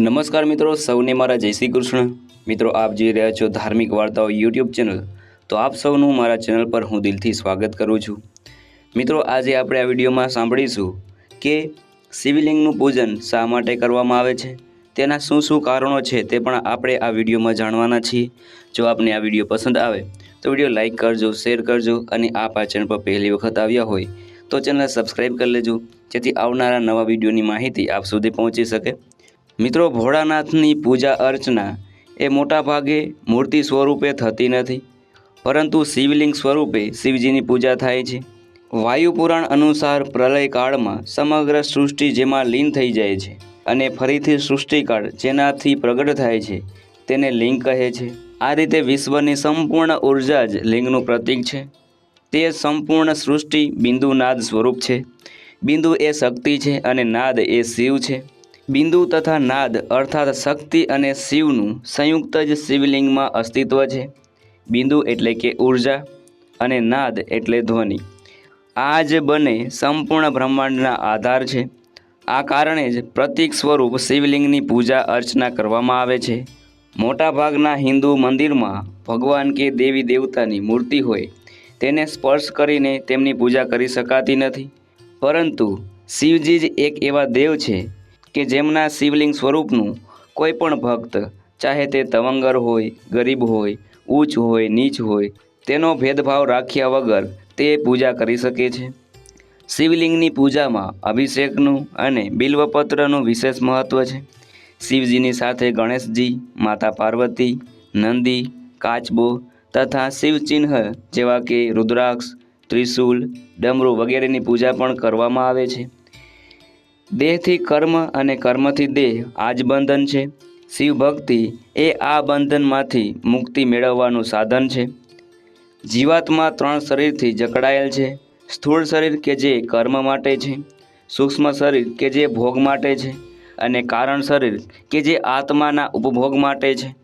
નમસ્કાર મિત્રો, સૌને મારા જય શ્રી કૃષ્ણ. મિત્રો, આપ જોઈ રહ્યા છો ધાર્મિક વાર્તાઓ યુટ્યુબ ચેનલ. તો આપ સૌનું મારા ચેનલ પર હું દિલથી સ્વાગત કરું છું. મિત્રો, આજે આપણે આ વિડીયોમાં સાંભળીશું કે શિવલિંગનું પૂજન શા માટે કરવામાં આવે છે? તેના શું શું કારણો છે તે પણ આપણે આ વિડીયોમાં જાણવાના છીએ. જો આપને આ વીડિયો પસંદ આવે, તો વીડિયો લાઇક કરજો, શેર કરજો અને આપ આ ચેનલ પર પહેલી વખત આવ્યા હોય, તો ચેનલ સબસ્ક્રાઈબ કરી લેજો, જેથી આવનારા નવા વિડીયોની માહિતી આપ સુધી પહોંચી શકે. મિત્રો, ભોળાનાથની પૂજા અર્ચના એ મોટા ભાગે મૂર્તિ સ્વરૂપે થતી નથી, પરંતુ શિવલિંગ સ્વરૂપે શિવજીની પૂજા થાય છે. વાયુ પુરાણ અનુસાર પ્રલયકાળમાં સમગ્ર સૃષ્ટિ જેમાં લીન થઈ જાય છે અને ફરીથી સૃષ્ટિકાળ જેનાથી પ્રગટ થાય છે તેને લિંગ કહે છે. આ રીતે વિશ્વની સંપૂર્ણ ઊર્જા જ લિંગનું પ્રતીક છે. તે સંપૂર્ણ સૃષ્ટિ બિંદુ નાદ સ્વરૂપ છે. બિંદુ એ શક્તિ છે અને નાદ એ શિવ છે. બિંદુ તથા નાદ અર્થાત શક્તિ અને શિવનું સંયુક્ત જ શિવલિંગમાં અસ્તિત્વ છે. બિંદુ એટલે કે ઊર્જા અને નાદ એટલે ધ્વનિ. આ જ બંને સંપૂર્ણ બ્રહ્માંડના આધાર છે. આ કારણે જ પ્રતીક સ્વરૂપ શિવલિંગની પૂજા અર્ચના કરવામાં આવે છે. મોટાભાગના હિન્દુ મંદિરમાં ભગવાન કે દેવી દેવતાની મૂર્તિ હોય, તેને સ્પર્શ કરીને તેમની પૂજા કરી શકાતી નથી. પરંતુ શિવજી જ એક એવા દેવ છે કે જેમના શિવલિંગ સ્વરૂપનું કોઈ પણ ભક્ત, ચાહે તે તવંગર હોય, ગરીબ હોય, ઊંચ હોય, નીચ હોય, તેનો ભેદભાવ રાખ્યા વગર તે પૂજા કરી શકે છે. શિવલિંગની પૂજામાં અભિષેકનું અને બિલ્વપત્રનું વિશેષ મહત્ત્વ છે. શિવજીની સાથે ગણેશજી, માતા પાર્વતી, નંદી, કાચબો તથા શિવચિહ્ન જેવા કે રુદ્રાક્ષ ત્રિશૂલ ડમરૂ વગેરેની પૂજા પણ કરવામાં આવે છે. દેહથી કર્મ અને કર્મથી દેહ આ જ બંધન છે. શિવ ભક્તિ એ આ બંધનમાંથી મુક્તિ મેળવવાનું સાધન છે. જીવાત્મા ત્રણ શરીરથી જકડાયેલ છે. સ્થૂળ શરીર કે જે કર્મ માટે છે. સૂક્ષ્મ શરીર કે જે ભોગ માટે છે. અને કારણ શરીર કે જે આત્માના ઉપભોગ માટે છે.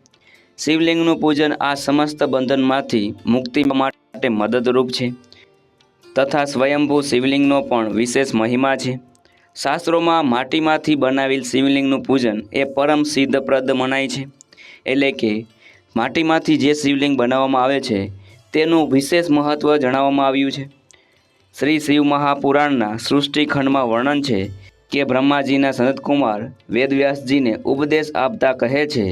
શિવલિંગનું પૂજન આ સમસ્ત બંધનમાંથી મુક્તિ માટે મદદરૂપ છે. તથા સ્વયંભૂ શિવલિંગનો પણ વિશેષ મહિમા છે. શાસ્ત્રોમાં માટીમાંથી બનાવેલ શિવલિંગનું પૂજન એ પરમ સિદ્ધપ્રદ મનાય છે. એટલે કે માટીમાંથી જે શિવલિંગ બનાવવામાં આવે છે, તેનું વિશેષ મહત્ત્વ જણાવવામાં આવ્યું છે. શ્રી શિવ મહાપુરાણના સૃષ્ટિખંડમાં વર્ણન છે કે બ્રહ્માજીના સનતકુમાર વેદવ્યાસજીને ઉપદેશ આપતા કહે છે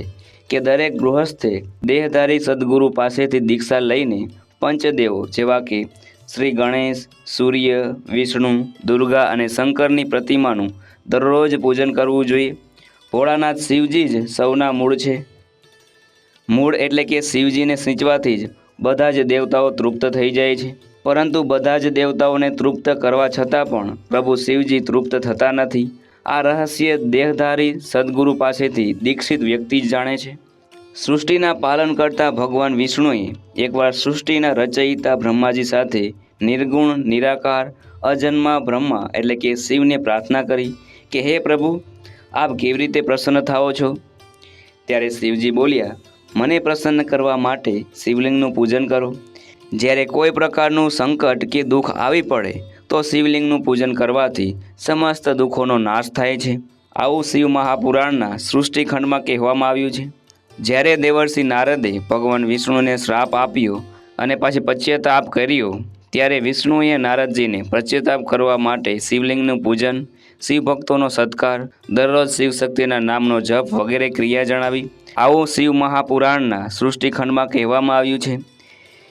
કે દરેક ગૃહસ્થે દેહધારી સદગુરુ પાસેથી દીક્ષા લઈને પંચદેવો જેવા કે શ્રી ગણેશ, સૂર્ય, વિષ્ણુ, દુર્ગા અને શંકરની પ્રતિમાનું દરરોજ પૂજન કરવું જોઈએ. ભોળાનાથ શિવજી જ સૌના મૂળ છે. મૂળ એટલે કે શિવજીને સિંચવાથી જ બધા જ દેવતાઓ તૃપ્ત થઈ જાય છે. પરંતુ બધા જ દેવતાઓને તૃપ્ત કરવા છતાં પણ પ્રભુ શિવજી તૃપ્ત થતા નથી. આ રહસ્ય દેહધારી સદગુરુ પાસેથી દીક્ષિત વ્યક્તિ જ જાણે છે. સૃષ્ટિના પાલન કરતા ભગવાન વિષ્ણુએ એકવાર સૃષ્ટિના રચયિતા બ્રહ્માજી સાથે નિર્ગુણ, નિરાકાર, અજન્મા બ્રહ્મા એટલે કે શિવને પ્રાર્થના કરી કે, હે પ્રભુ, આપ કેવી રીતે પ્રસન્ન થાઓ છો? ત્યારે શિવજી બોલ્યા, મને પ્રસન્ન કરવા માટે શિવલિંગનું પૂજન કરો. જ્યારે કોઈ પ્રકારનું સંકટ કે દુઃખ આવી પડે, તો શિવલિંગનું પૂજન કરવાથી સમસ્ત દુઃખોનો નાશ થાય છે. આવું શિવ મહાપુરાણના સૃષ્ટિખંડમાં કહેવામાં આવ્યું છે. જ્યારે દેવર્ષિ નારદે ભગવાન વિષ્ણુને શ્રાપ આપ્યો અને પછી પશ્ચાતાપ કર્યો, ત્યારે વિષ્ણુએ નારદજીને પશ્ચાતાપ કરવા માટે શિવલિંગનું પૂજન શિવ ભક્તોનો સત્કાર, દરરોજ શિવ શક્તિના નામનો જપ વગેરે ક્રિયા જણાવી. આવું શિવ મહાપુરાણના સૃષ્ટિખંડમાં કહેવામાં આવ્યું છે.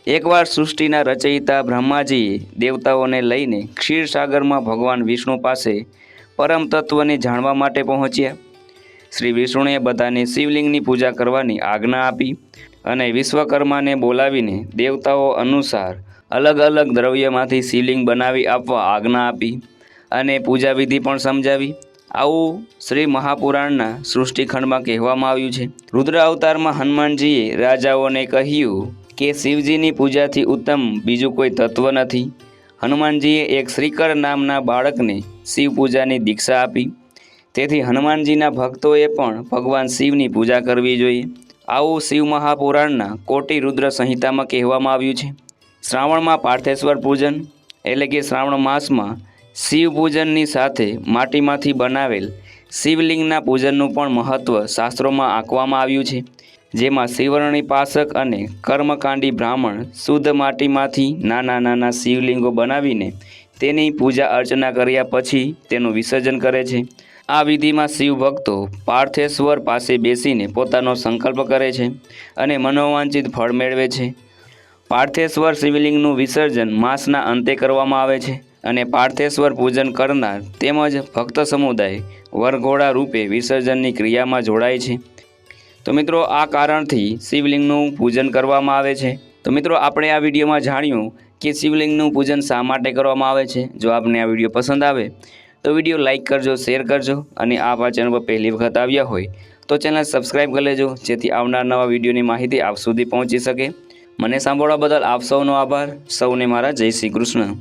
એકવાર સૃષ્ટિના રચયિતા બ્રહ્માજીએ દેવતાઓને લઈને ક્ષીરસાગરમાં ભગવાન વિષ્ણુ પાસે પરમ તત્વને જાણવા માટે પહોંચ્યા. શ્રી વિષ્ણુએ બધાને શિવલિંગની પૂજા કરવાની આજ્ઞા આપી અને વિશ્વકર્માને બોલાવીને દેવતાઓ અનુસાર અલગ અલગ દ્રવ્યમાંથી શિવલિંગ બનાવી આપવા આજ્ઞા આપી અને પૂજા વિધિ પણ સમજાવી. આવું શ્રી મહાપુરાણના સૃષ્ટિખંડમાં કહેવામાં આવ્યું છે. રુદ્ર અવતારમાં હનુમાનજીએ રાજાઓને કહ્યું કે શિવજીની પૂજાથી ઉત્તમ બીજું કોઈ તત્વ નથી. હનુમાનજીએ એક શ્રીકર નામના બાળકને શિવ પૂજાની દીક્ષા આપી તેથી હનુમાનજીના ભક્તોએ પણ ભગવાન શિવની પૂજા કરવી જોઈએ. આવું શિવ મહાપુરાણના કોટી રુદ્ર સંહિતામાં કહેવામાં આવ્યું છે. શ્રાવણમાં પાર્થેશ્વર પૂજન, એટલે કે શ્રાવણ માસમાં શિવ પૂજનની સાથે માટીમાંથી બનાવેલ શિવલિંગના પૂજનનું પણ મહત્ત્વ શાસ્ત્રોમાં આંકવામાં આવ્યું છે. જેમાં શિવરણી પાસક અને કર્મકાંડી બ્રાહ્મણ શુદ્ધ માટીમાંથી નાના નાના શિવલિંગો બનાવીને તેની પૂજા અર્ચના કર્યા પછી તેનું વિસર્જન કરે છે. આ વિધિમાં શિવ ભક્તો પાર્થેશ્વર પાસે બેસીને પોતાનો સંકલ્પ કરે છે અને મનોવાંછિત ફળ મેળવે છે. પાર્થેશ્વર શિવલિંગનું વિસર્જન માસના અંતે કરવામાં આવે છે અને પાર્થેશ્વર પૂજન કરનાર તેમજ ભક્ત સમુદાય વરઘોડા રૂપે વિસર્જનની ક્રિયામાં જોડાય છે. તો મિત્રો, આ કારણથી શિવલિંગનું પૂજન કરવામાં આવે છે. તો મિત્રો, આપણે આ વિડીયોમાં જાણ્યું કે શિવલિંગનું પૂજન શા માટે કરવામાં આવે છે? જો આપને આ વીડિયો પસંદ આવે તો વીડિયો લાઇક કરજો, શેર કરજો અને આપ આ ચેનલ પર પહેલી વખત આવ્યા હોય તો ચેનલ સબસ્ક્રાઈબ કરી લેજો, જેથી આવનાર નવા વિડીયોની માહિતી આપ સુધી પહોંચી શકે. મને સાંભળવા બદલ આપ સૌનો આભાર. સૌને મારા જય શ્રી કૃષ્ણ.